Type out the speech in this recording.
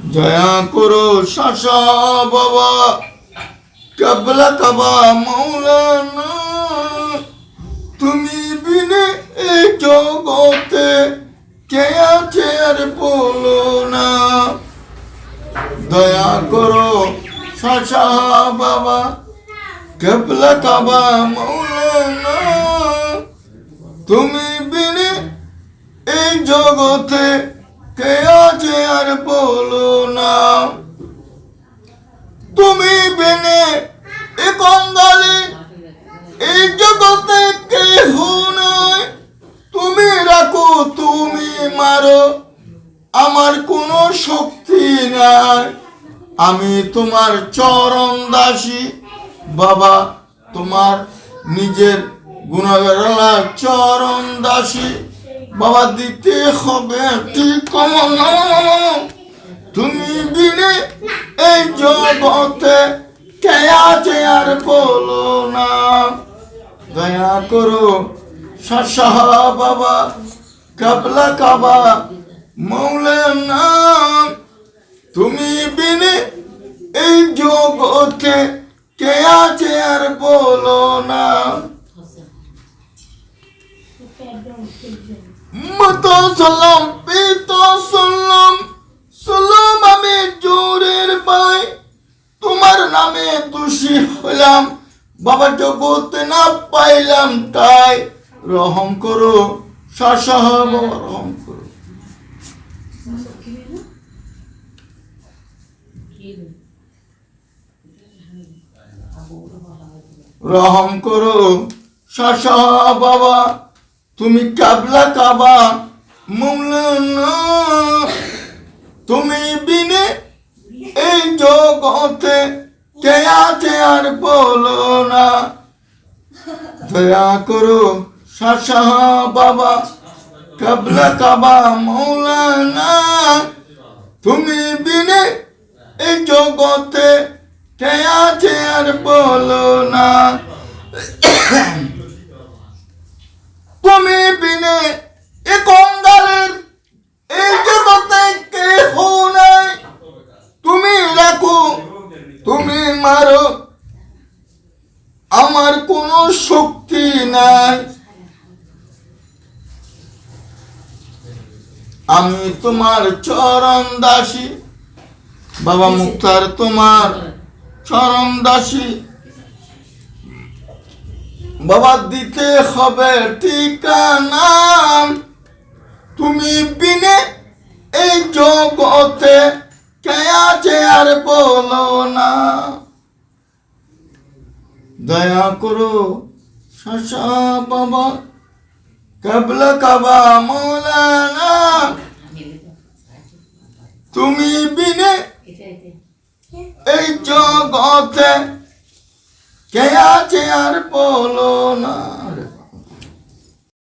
দয়া করো শাসা বাবা। কাবলা কাবা মৌলানা, তুমি বিনে এই জগতে কে আছে আর বলো না। দয়া করো শাসা বাবা, কাবলা কাবা মৌলানা, তুমি বিনে এই জগতে কে আছে আর বলো তুমি বিনে এ কঙ্গালে এই জগতে কেহ নয় তুমি রাখো, তুমি মারো। আমার কোনো শক্তি নাই। আমি তোমার চরণ দাসী। বাবা, তোমার নিজের গুণাগারা চরণ দাসী। বাবা, দিতে হবে ঠিক তুমি বিনে এই জগতে কে আছে আর বলো না। দয়া করো শাহ বাবা, কাবলা কাবা মৌলানা তুমি বিনে এই জগতে কে আছে আর বলো না। মতো সালাম। নামে দোষী হলাম বাবা জগতে না পাইলাম তাই রহম করো বাবা রহম করো। রহম করো, শাসহ বাবা, তুমি কাবলা কাবা মৌলানা তুমি বিনে এই জগতে কে আছে বলো না। দয়া করো শাহ বাবা, কাবলা কাবা মৌলানা। তুমি বিনে এই জগতে কে আছে আর বলো না তুমি বিনে এ কঙ্গালের এই জগতে কেহ নাই তুমি রাখো তুমি মারো। আমার কোনো শক্তি নাই। আমি তোমার চরণ দাসী। বাবা মুক্তার তোমার চরণ দাসী। বাবা, দিতে হবে ঠিকানা। তুমি বিনে এই জগতে আছে আর বলো না। দয়া করো বাবা, কাবলা কাবা মৌলানা। তুমি বিনে এই জগতে কে আছে আর বলো না।